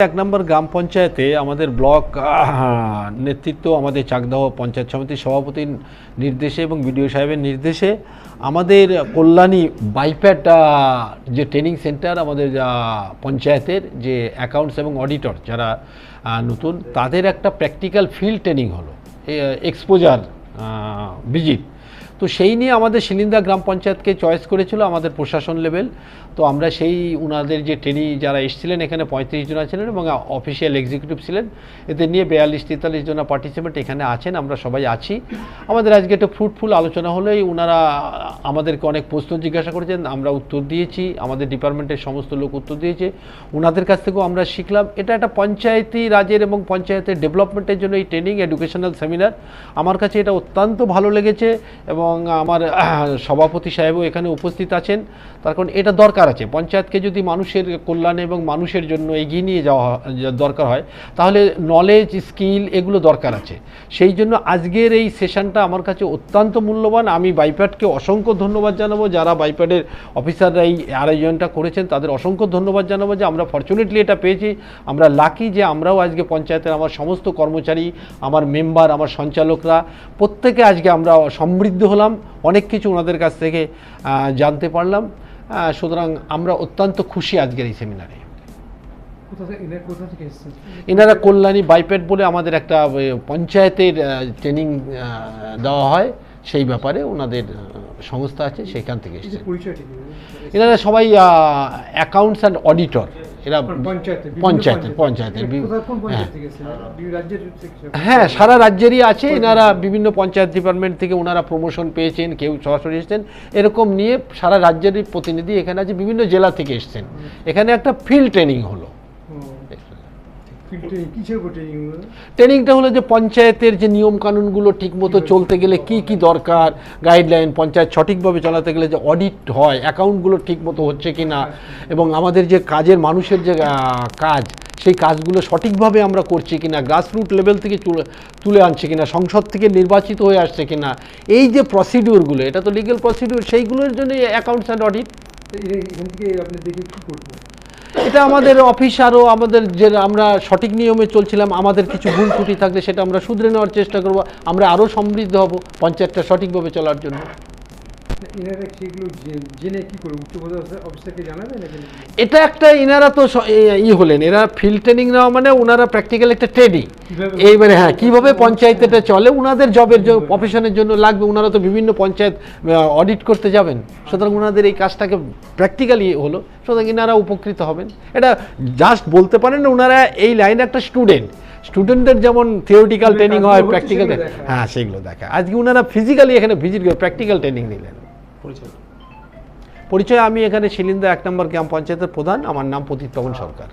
এক নম্বর গ্রাম পঞ্চায়েতে আমাদের ব্লক নেতৃত্ব আমাদের চাকদাহ পঞ্চায়েত সমিতির সভাপতির নির্দেশে এবং বিডিও সাহেবের নির্দেশে আমাদের কল্যাণী বাইপ্যাট যে ট্রেনিং সেন্টার আমাদের পঞ্চায়েতের যে অ্যাকাউন্টস এবং অডিটর যারা নতুন, তাদের একটা প্র্যাকটিক্যাল ফিল্ড ট্রেনিং হলো এক্সপোজার ভিজিট তো সেই নিয়ে আমাদের শিলিন্দা গ্রাম পঞ্চায়েতকে চয়েস করেছিল আমাদের প্রশাসন লেভেল। তো আমরা সেই উনাদের যে ট্রেনি যারা এসেছিলেন, এখানে পঁয়ত্রিশ জন ছিলেন এবং অফিসিয়াল এক্সিকিউটিভ ছিলেন। এদের নিয়ে বিয়াল্লিশ তেতাল্লিশ জন পার্টিসিপেন্ট এখানে আছেন, আমরা সবাই আছি। আমাদের আজকে একটা ফ্রুটফুল আলোচনা হলো, এই ওনারা আমাদেরকে অনেক প্রশ্ন জিজ্ঞাসা করেছেন, আমরা উত্তর দিয়েছি, আমাদের ডিপার্টমেন্টের সমস্ত লোক উত্তর দিয়েছে। ওনাদের কাছ থেকেও আমরা শিখলাম, এটা একটা পঞ্চায়েতি রাজের এবং পঞ্চায়েতের ডেভেলপমেন্টের জন্য এই ট্রেনিং এডুকেশনাল সেমিনার আমার কাছে এটা অত্যন্ত ভালো লেগেছে এবং আমার সভাপতি সাহেবও এখানে উপস্থিত আছেন। তার কারণ এটা দরকার আছে। পঞ্চায়েতকে যদি মানুষের কল্যাণে এবং মানুষের জন্য এগিয়ে নিয়ে যাওয়া দরকার হয়, তাহলে নলেজ স্কিল এগুলো দরকার আছে। সেই জন্য আজকের এই সেশনটা আমার কাছে অত্যন্ত মূল্যবান। আমি বাইপ্যাডকে অসংখ্য ধন্যবাদ জানাব। যারা বাইপ্যাডের অফিসাররা এই আয়োজনটা করেছেন, তাদের অসংখ্য ধন্যবাদ জানাব যে আমরা ফর্চুনেটলি এটা পেয়েছি। আমরা লাকি যে আমরাও আজকে পঞ্চায়েতের আমার সমস্ত কর্মচারী, আমার মেম্বার আমার সঞ্চালকরা, প্রত্যেকে আজকে আমরা সমৃদ্ধ হলাম। অনেক কিছু ওনাদের কাছ থেকে জানতে পারলাম। সুতরাং আমরা অত্যন্ত খুশি আজকের এই সেমিনারে। এনার কল্যাণী বাইপেট বলে আমাদের একটা পঞ্চায়েতের ট্রেনিং দেওয়া হয়। সেই ব্যাপারে ওনাদের সংস্থা আছে সেখান থেকে এসেছে এনারা সবাই অ্যাকাউন্টস অ্যান্ড অডিটর এরা পঞ্চায়েতে? পঞ্চায়েতের হ্যাঁ। হ্যাঁ সারা রাজ্যেরই আছে। এনারা বিভিন্ন পঞ্চায়েত ডিপার্টমেন্ট থেকে ওনারা প্রমোশন পেয়েছেন কেউ সরাসরি এসছেন। এরকম নিয়ে সারা রাজ্যেরই প্রতিনিধি এখানে আছে বিভিন্ন জেলা থেকে এসছেন। এখানে একটা ফিল্ড ট্রেনিং হলো ফিল্ড ট্রেনিং কিসের উপর ট্রেনিং ট্রেনিংটা হলো যে পঞ্চায়েতের যে নিয়ম কানুনগুলো ঠিকমতো চলতে গেলে কি কি দরকার গাইডলাইন পঞ্চায়েত সঠিকভাবে চালাতে গেলে যে অডিট হয় অ্যাকাউন্টগুলো ঠিকমতো হচ্ছে কি না এবং আমাদের যে কাজের মানুষের যে কাজ সেই কাজগুলো সঠিকভাবে আমরা করছি কি কিনা গ্রাসরুট লেভেল থেকে তুলে আনছে কিনা সংসদ থেকে নির্বাচিত হয়ে আসছে কিনা এই যে প্রসিডিউরগুলো এটা তো লিগেল প্রসিডিউর সেইগুলোর জন্য অ্যাকাউন্টস অ্যান্ড অডিট এখান থেকে আপনি দেখে কি করব এটা আমাদের অফিস আরও আমাদের যে আমরা সঠিক নিয়মে চলছিলাম, আমাদের কিছু ভুল ত্রুটি থাকলে সেটা আমরা শুধরে নেওয়ার চেষ্টা করব। আমরা আরও সমৃদ্ধ হব পঞ্চায়েতটা সঠিকভাবে চলার জন্য। এনারা সেগুলো জেনে কি করব? উচ্চ অফিসারকে জানাবে এটা একটা এনারা তো ই হলেন। এরা ফিল্ড ট্রেনিং নেওয়া মানে ওনারা প্র্যাকটিক্যাল একটা ট্রেনিং এইবারে হ্যাঁ কীভাবে পঞ্চায়েতটা চলে? ওনাদের জবের প্রফেশনের জন্য লাগবে। ওনারা তো বিভিন্ন পঞ্চায়েত অডিট করতে যাবেন। সুতরাং ওনাদের এই কাজটাকে প্র্যাকটিক্যালি হলো। সুতরাং এনারা উপকৃত হবেন। এটা জাস্ট বলতে পারেন ওনারা এই লাইনে একটা স্টুডেন্ট স্টুডেন্টদের যেমন থিওরিটিক্যাল ট্রেনিং হয় প্র্যাকটিক্যাল হ্যাঁ সেগুলো দেখা আজকে ওনারা ফিজিক্যালি এখানে ভিজিট করে প্র্যাকটিক্যাল ট্রেনিং নিলেন। পরিচয়। পরিচয় আমি এখানে শিলিন্দা এক নম্বর গ্রাম পঞ্চায়েতের প্রধান। আমার নাম প্রদীপ পবন সরকার।